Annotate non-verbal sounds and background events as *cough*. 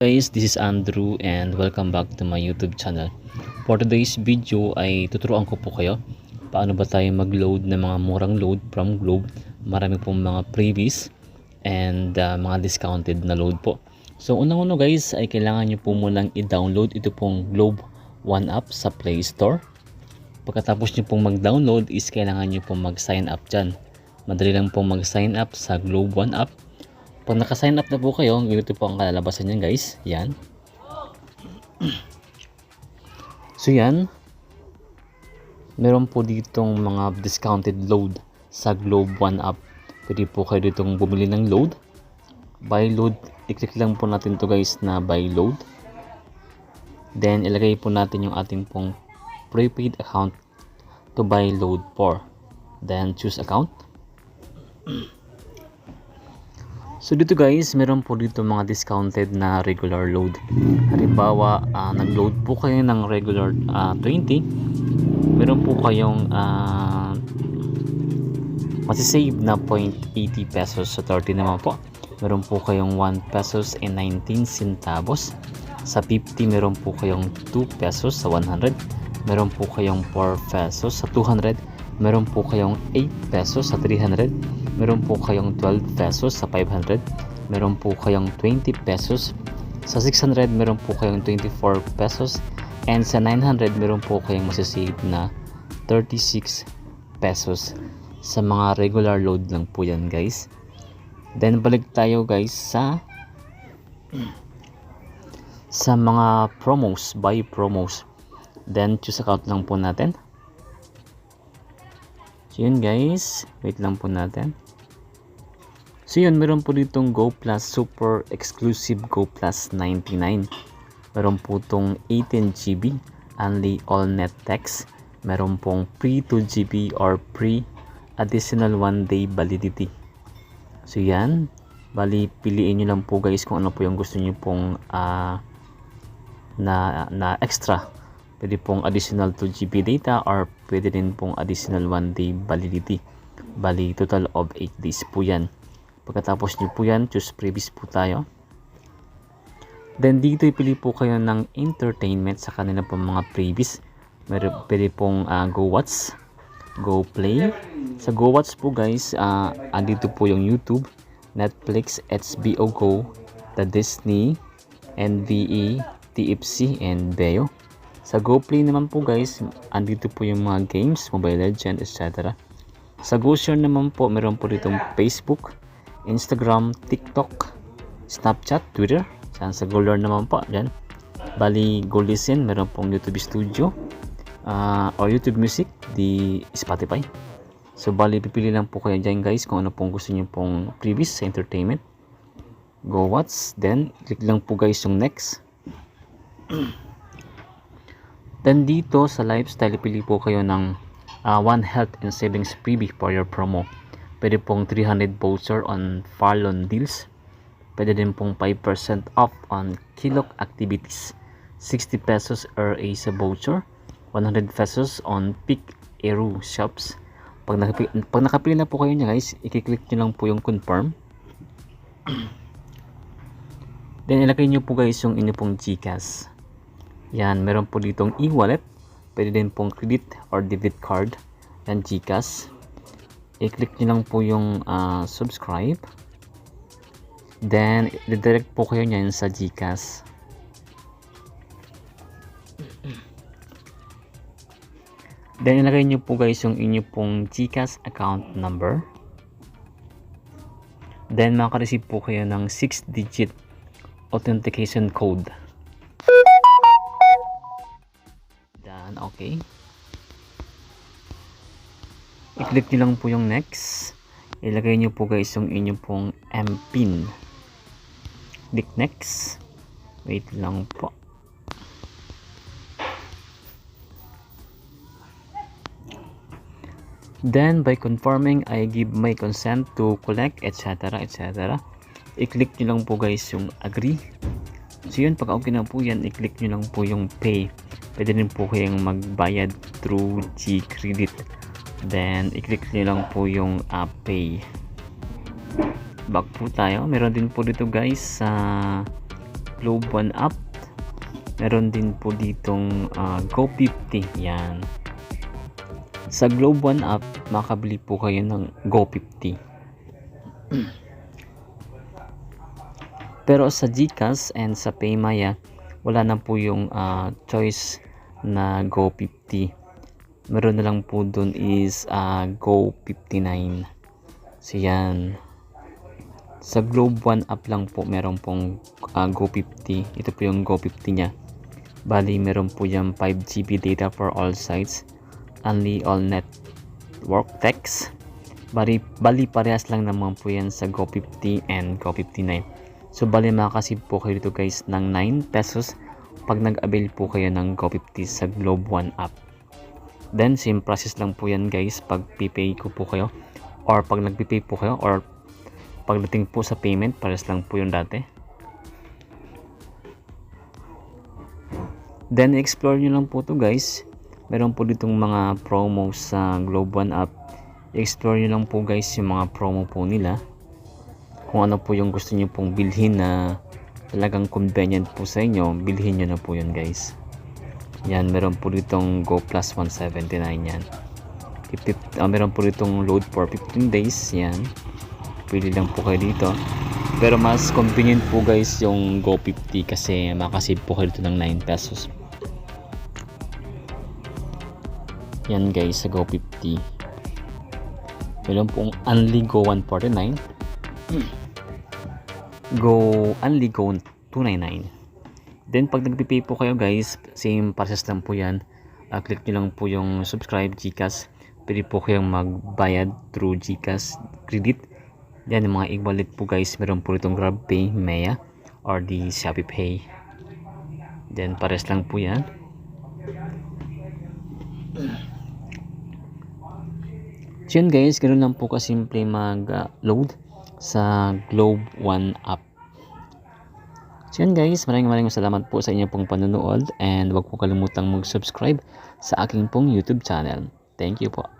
guys, this is Andrew and welcome back to my YouTube channel. For today's video ay tuturuan ko po kayo paano ba tayo mag-load ng mga murang load from Globe. Marami pong mga freebies and uh, mga discounted na load po. So unang-una guys ay kailangan nyo po munang i-download ito pong Globe One App sa Play Store. Pagkatapos nyo pong mag-download is kailangan nyo pong mag-sign up dyan. Madali lang pong mag-sign up sa Globe One App pag naka-sign up na po kayo, ganito po ang kalalabasan niyan guys. Yan. So yan. Meron po ditong mga discounted load sa Globe One app. Pwede po kayo ditong bumili ng load. Buy load. I-click lang po natin to guys na buy load. Then ilagay po natin yung ating pong prepaid account to buy load for. Then choose account. So dito guys, meron po dito mga discounted na regular load. Halimbawa, uh, nag-load po kayo ng regular uh, 20, meron po kayong uh, masisave na 0.80 pesos sa 30 naman po. Meron po kayong 1 pesos and 19 centavos. Sa 50, meron po kayong 2 pesos sa 100. Meron po kayong 4 pesos sa 200. Meron po kayong 8 pesos sa 300 meron po kayong 12 pesos sa 500 meron po kayong 20 pesos. Sa 600 meron po kayong 24 pesos. And sa 900 meron po kayong masasave na 36 pesos. Sa mga regular load lang po yan guys. Then balik tayo guys sa sa mga promos buy promos. Then choose account lang po natin. So yun guys. Wait lang po natin So yun, meron po ditong Go Plus Super Exclusive Go Plus 99. Meron po itong 18GB only all net text. Meron pong pre 2GB or pre additional 1 day validity. So yan, bali piliin nyo lang po guys kung ano po yung gusto nyo pong uh, na, na extra. Pwede pong additional 2GB data or pwede din pong additional 1 day validity. Bali total of 8 days po yan. Pagkatapos nyo po yan, choose previous po tayo. Then dito ipili po kayo ng entertainment sa kanila pong mga previous. Meron pwede pong uh, Go Watch, Go Play. Sa Go Watch po guys, uh, andito po yung YouTube, Netflix, HBO Go, The Disney, NVE, TFC, and Beo. Sa Go Play naman po guys, andito po yung mga games, Mobile Legends, etc. Sa Go Share naman po, meron po ditong Facebook, Instagram, TikTok, Snapchat, Twitter. Saan sa Golder naman po. Diyan. Bali, Go Listen. Meron pong YouTube Studio. Uh, or YouTube Music. Di Spotify. So, bali, pipili lang po kayo dyan guys kung ano pong gusto nyo pong previous sa entertainment. Go watch. Then, click lang po guys yung next. *clears throat* Then, dito sa lifestyle, pili po kayo ng uh, One Health and Savings Freebie for your promo. Pwede pong 300 voucher on Farlon deals. Pwede din pong 5% off on Kilok activities. 60 pesos RA sa voucher. 100 pesos on Peak Eru shops. Pag nakapili, pag nakapili na po kayo niya guys, i-click nyo lang po yung confirm. *clears throat* Then ilagay nyo po guys yung inyo pong GCash. Yan, meron po ditong e-wallet. Pwede din pong credit or debit card. Yan, GCash i-click nyo lang po yung uh, subscribe. Then direct po kayo nyan sa Gcash. Then ilagay nyo po guys yung inyo pong Gcash account number. Then makareceive po kayo ng 6 digit authentication code. Then okay i-click nyo lang po yung next. Ilagay nyo po guys yung inyong pong mpin click next. Wait lang po. Then by confirming I give my consent to collect etc etc i-click nyo lang po guys yung agree. So yun pag okay na po yan i-click nyo lang po yung pay. Pwede rin po kayong magbayad through G-Credit then i-click nyo lang po yung uh, pay back po tayo meron din po dito guys sa uh, Globe One Up. Meron din po ditong ah, Go 50. Yan. Sa Globe One Up, makabili po kayo ng Go 50. *clears throat* Pero sa GCash and sa Paymaya, wala na po yung ah, choice na Go 50. Meron na lang po dun is ah, Go 59. So yan. Sa Globe One Up lang po meron pong ah, Go 50. Ito po yung Go 50 niya. Bali meron po yung 5GB data for all sites. Only all network text. Bali, bali parehas lang naman po yan sa Go 50 and Go 59. So bali makakasip po kayo dito guys ng 9 pesos pag nag-avail po kayo ng Go 50 sa Globe One app. Then same process lang po yan guys pag pipay ko po kayo or pag nagpipay po kayo or pagdating po sa payment pares lang po yung dati. Then explore nyo lang po to guys. Meron po ditong mga promo sa Globe One app. I-explore nyo lang po guys yung mga promo po nila kung ano po yung gusto niyo pong bilhin na talagang convenient po sa inyo, bilhin nyo na po yun guys. Yan, meron po ditong Go Plus 179 yan. Ipip, ah, meron po ditong load for 15 days yan. Pwede lang po kayo dito. Pero mas convenient po guys yung Go 50 kasi makasave po kayo dito ng 9 pesos. Yan guys sa Go 50. Meron pong Only Go 149. Go Only Go 299. Then pag nagpipay po kayo guys, same process lang po yan. Uh, click nyo lang po yung subscribe Gcash. Pwede po kayong magbayad through Gcash credit. Yan yung mga e-wallet po guys. Meron po itong GrabPay, Maya, or the Shopee Pay. Then pares lang po yan. So yun guys, ganoon lang po kasimple mag-load sa Globe One app. So yun guys, maraming maraming salamat po sa inyong pong panonood and huwag po kalimutang mag-subscribe sa aking pong YouTube channel. Thank you po.